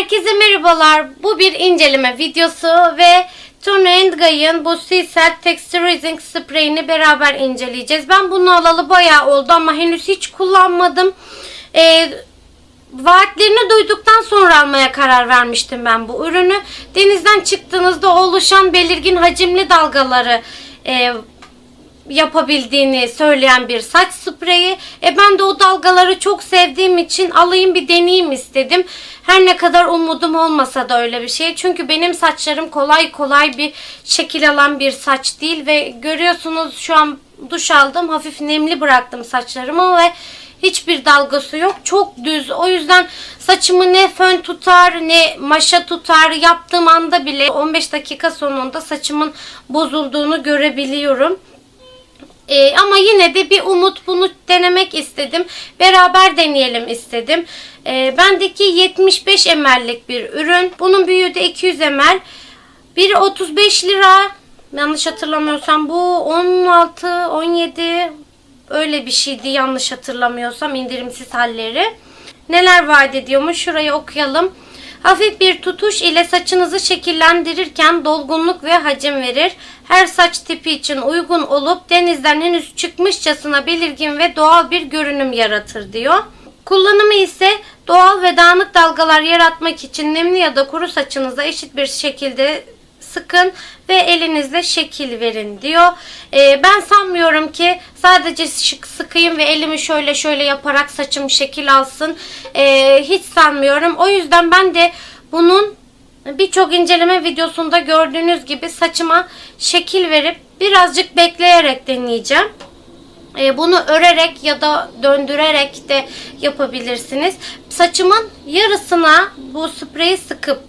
Herkese merhabalar. Bu bir inceleme videosu ve Tony Guy'ın bu Seaside Texturizing Spray'ini beraber inceleyeceğiz. Ben bunu alalı bayağı oldu ama henüz hiç kullanmadım. Ee, vaatlerini duyduktan sonra almaya karar vermiştim ben bu ürünü. Denizden çıktığınızda oluşan belirgin hacimli dalgaları e, yapabildiğini söyleyen bir saç spreyi. E ben de o dalgaları çok sevdiğim için alayım bir deneyeyim istedim. Her ne kadar umudum olmasa da öyle bir şey. Çünkü benim saçlarım kolay kolay bir şekil alan bir saç değil ve görüyorsunuz şu an duş aldım. Hafif nemli bıraktım saçlarımı ve hiçbir dalgası yok. Çok düz. O yüzden saçımı ne fön tutar ne maşa tutar. Yaptığım anda bile 15 dakika sonunda saçımın bozulduğunu görebiliyorum. Ee, ama yine de bir umut bunu denemek istedim. Beraber deneyelim istedim. Ee, bendeki 75 ml'lik bir ürün. Bunun büyüğü de 200 ml. Biri 35 lira. Yanlış hatırlamıyorsam bu 16, 17 öyle bir şeydi yanlış hatırlamıyorsam indirimsiz halleri. Neler vaat ediyormuş şurayı okuyalım. Hafif bir tutuş ile saçınızı şekillendirirken dolgunluk ve hacim verir. Her saç tipi için uygun olup denizden henüz çıkmışçasına belirgin ve doğal bir görünüm yaratır diyor. Kullanımı ise doğal ve dağınık dalgalar yaratmak için nemli ya da kuru saçınıza eşit bir şekilde sıkın ve elinizle şekil verin diyor. Ee, ben sanmıyorum ki sadece şık sıkayım ve elimi şöyle şöyle yaparak saçım şekil alsın. Ee, hiç sanmıyorum. O yüzden ben de bunun birçok inceleme videosunda gördüğünüz gibi saçıma şekil verip birazcık bekleyerek deneyeceğim. Ee, bunu örerek ya da döndürerek de yapabilirsiniz. Saçımın yarısına bu spreyi sıkıp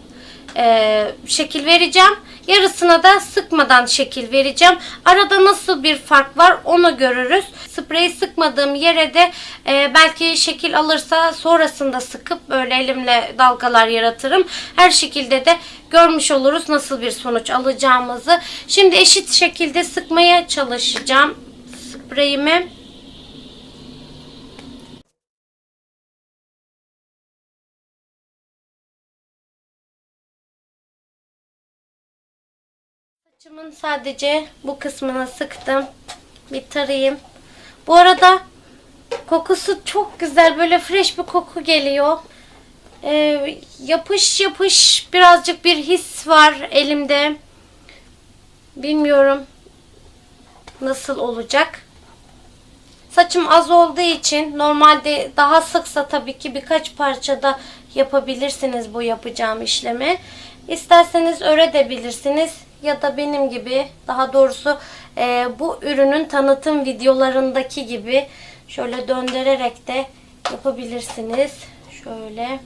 e, şekil vereceğim. Yarısına da sıkmadan şekil vereceğim. Arada nasıl bir fark var onu görürüz. Spreyi sıkmadığım yere de e, belki şekil alırsa sonrasında sıkıp böyle elimle dalgalar yaratırım. Her şekilde de görmüş oluruz nasıl bir sonuç alacağımızı. Şimdi eşit şekilde sıkmaya çalışacağım spreyimi. Saçımın sadece bu kısmına sıktım. Bir tarayayım. Bu arada kokusu çok güzel. Böyle fresh bir koku geliyor. Ee, yapış yapış birazcık bir his var elimde. Bilmiyorum nasıl olacak. Saçım az olduğu için normalde daha sıksa tabii ki birkaç parçada yapabilirsiniz bu yapacağım işlemi. İsterseniz örebilirsiniz ya da benim gibi daha doğrusu e, bu ürünün tanıtım videolarındaki gibi şöyle döndürerek de yapabilirsiniz. Şöyle.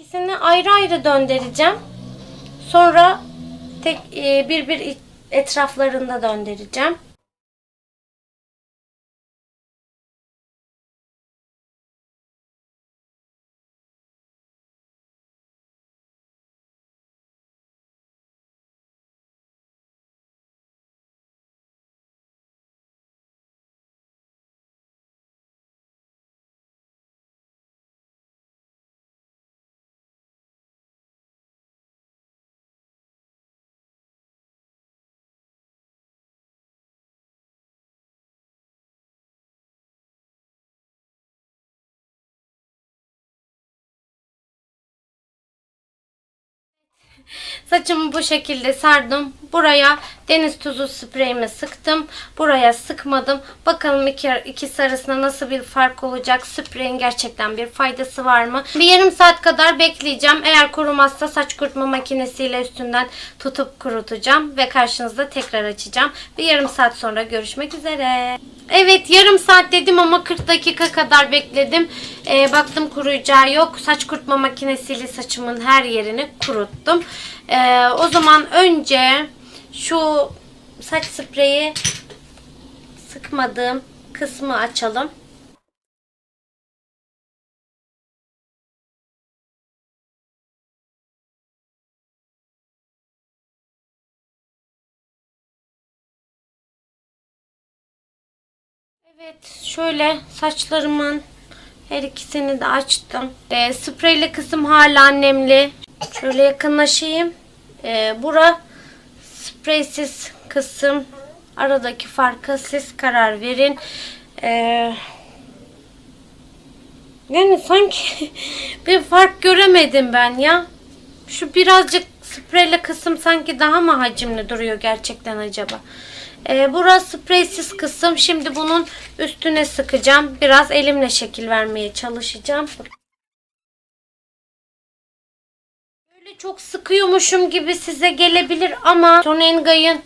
İkisini ayrı ayrı döndüreceğim. Sonra tek e, bir bir etraflarında döndüreceğim. Saçımı bu şekilde sardım. Buraya deniz tuzu spreyimi sıktım. Buraya sıkmadım. Bakalım iki, ikisi arasında nasıl bir fark olacak. Spreyin gerçekten bir faydası var mı? Bir yarım saat kadar bekleyeceğim. Eğer kurumazsa saç kurutma makinesiyle üstünden tutup kurutacağım. Ve karşınızda tekrar açacağım. Bir yarım saat sonra görüşmek üzere. Evet yarım saat dedim ama 40 dakika kadar bekledim. Ee, baktım kuruyacağı yok. Saç kurutma makinesiyle saçımın her yerini kuruttum. Ee, o zaman önce şu saç spreyi sıkmadığım kısmı açalım. Evet şöyle saçlarımın her ikisini de açtım. Ee, spreyli kısım hala nemli. Şöyle yakınlaşayım. Ee, bura spreysiz kısım. Aradaki farka siz karar verin. Ee, yani sanki bir fark göremedim ben ya. Şu birazcık spreyli kısım sanki daha mı hacimli duruyor gerçekten acaba? Ee, burası spreysiz kısım. Şimdi bunun üstüne sıkacağım. Biraz elimle şekil vermeye çalışacağım. Böyle çok sıkıyormuşum gibi size gelebilir ama Tony Guy'ın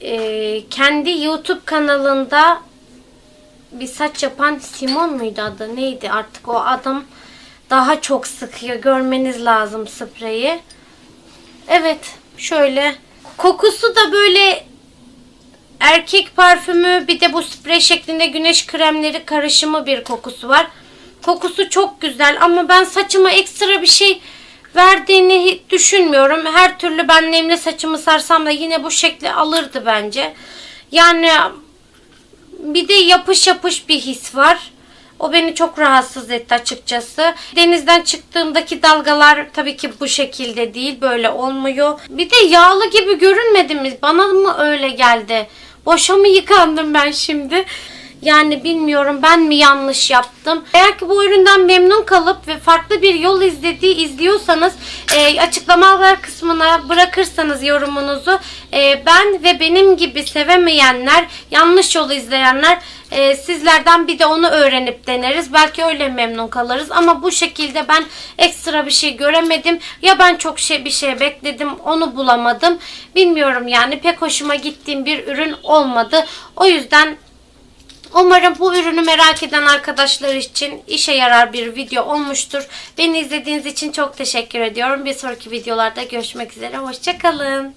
e, kendi YouTube kanalında bir saç yapan Simon muydu adı neydi artık o adam daha çok sıkıyor görmeniz lazım spreyi. Evet şöyle kokusu da böyle erkek parfümü bir de bu sprey şeklinde güneş kremleri karışımı bir kokusu var. Kokusu çok güzel ama ben saçıma ekstra bir şey verdiğini düşünmüyorum. Her türlü ben nemli saçımı sarsam da yine bu şekli alırdı bence. Yani bir de yapış yapış bir his var. O beni çok rahatsız etti açıkçası. Denizden çıktığımdaki dalgalar tabii ki bu şekilde değil. Böyle olmuyor. Bir de yağlı gibi görünmedi mi? Bana mı öyle geldi? Boşa mı yıkandım ben şimdi? Yani bilmiyorum ben mi yanlış yaptım. Eğer ki bu üründen memnun kalıp ve farklı bir yol izlediği izliyorsanız e, açıklamalar kısmına bırakırsanız yorumunuzu e, ben ve benim gibi sevemeyenler yanlış yolu izleyenler e, sizlerden bir de onu öğrenip deneriz. Belki öyle memnun kalırız ama bu şekilde ben ekstra bir şey göremedim. Ya ben çok şey bir şey bekledim onu bulamadım. Bilmiyorum yani pek hoşuma gittiğim bir ürün olmadı. O yüzden Umarım bu ürünü merak eden arkadaşlar için işe yarar bir video olmuştur. Beni izlediğiniz için çok teşekkür ediyorum. Bir sonraki videolarda görüşmek üzere. Hoşçakalın.